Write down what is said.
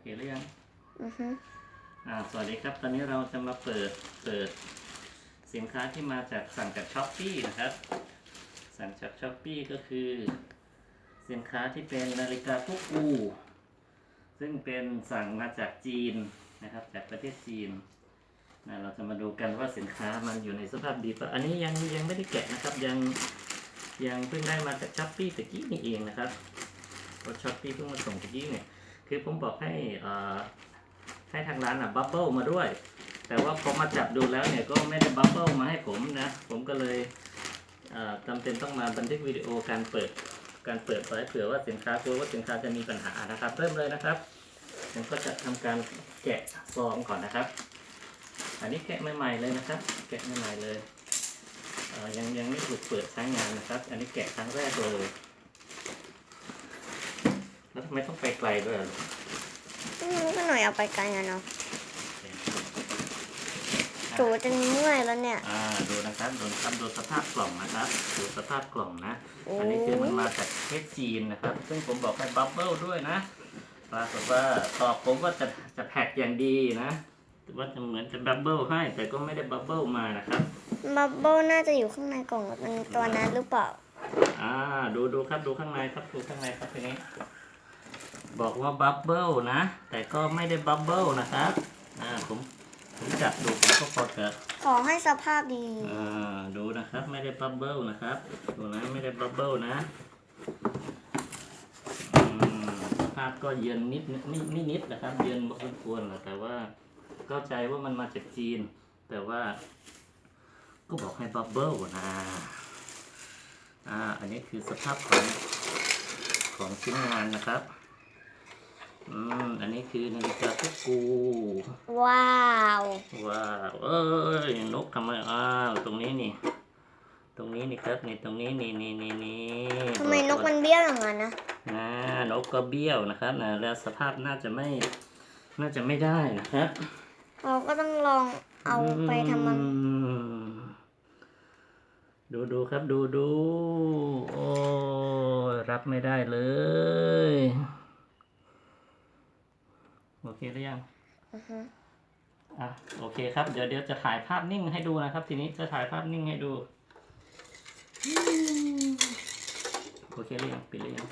เคหรือยังอือฮึอ่าสวัสดีครับ ตอนนี้เราจะมาเปิดเปิดสินค้าที่มาจากสั่งจากช้อปปี้นะครับ สั่งจากช้อปปี้ก็คือ สินค้าที่เป็นนาฬิกาพวกอูซึ่งเป็นสั่งมาจากจีนนะครับ จากประเทศจีนนะเราจะมาดูกันว่าสินค้ามันอยู่ในสภาพดีปะอันนี้ยังยังไม่ได้แกะนะครับยังยังเพิ่งได้มาจากช้อปปี้ตะกี้นี่เองนะครับรถช้อปปี้เพิ่งมาส่งตะกี้เนี่ย คือผมบอกให้ให้ทางร้านอะบับเบิลมาด้วย แต่ว่าพอมาจับดูแล้วเนี่ยก็ไม่ได้บับเบิลมาให้ผมนะ ผมก็เลยจำเป็นต้องมาบันทึกวิดีโอการเปิดการเปิดไว้เผื่อว่าสินค้ากลัวว่าสินค้าจะมีปัญหานะครับ เริ่มเลยนะครับผมก็จะทำการแกะซองก่อนนะครับ อันนี้แกะใหม่ๆเลยนะครับ แกะใหม่ๆเลยยังยังไม่ถูกเปิดใช้งานนะครับ อันนี้แกะครั้งแรกเลย ทำไมต้องไปไกลด้วยอะอืมก็หน่อยเอาไปไกลอะเนาะจูจะเมื่อยแล้วเนี่ย อ่าดูนะครับดูนะครับดูสภาพกล่องนะครับ ดูสภาพกล่องนะโอ้อันนี้คือมันมาจากประเทศจีนนะครับ ซึ่งผมบอกให้บับเบิลด้วยนะปรากฏว่าตอบผมว่าจะจะแพ็กอย่างดีนะแต่ว่าจะเหมือนจะบับเบิลให้ แต่ก็ไม่ได้บับเบิลมานะครับบับเบิ้ลน่าจะอยู่ข้างในกล่องมันตัวนั้นหรือเปล่า อ่า ดูดูครับดูข้างในครับดูข้างในครับทีนี้ บอกว่าบับเบิลนะ แต่ก็ไม่ได้บับเบิลนะครับอ่าผมผมจับดูผมก็พอจะขอให้สภาพดีอ่าดูนะครับไม่ได้บับเบิลนะครับดูนะไม่ได้บับเบิลนะอืมสภาพก็เย็นนิดนิดนิดนิดนะครับ เย็นพอสมควรแหละแต่ว่าเข้าใจว่ามันมาจากจีน แต่ว่า ก็บอกให้บับเบิลนะอ่าอันนี้คือสภาพของของชิ้นงานนะครับ อืม อันนี้คือนาฬิกาทุกกู ว้าว ว้าวเอ้ย นกทำไมอ้าวตรงนี้นี่ ตรงนี้นี่ครับนี่ตรงนี้นี่นี่นี่นี่ทำไมนกมันเบี้ยวอย่างนั้นนะนะนกก็เบี้ยวนะครับนะแล้วสภาพน่าจะไม่ น่าจะไม่ได้นะครับ เราก็ต้องลองเอาไปทำมันอืมดูดูครับดูดู โอ้ยรับไม่ได้เลย โอ เคหรือยังอือฮึอะโอเคครับเดี๋ยวเดี๋ยวจะถ่ายภาพนิ่งให้ดูนะครับ ทีนี้จะถ่ายภาพนิ่งให้ดู โอเคหรือยังปิดหรือยัง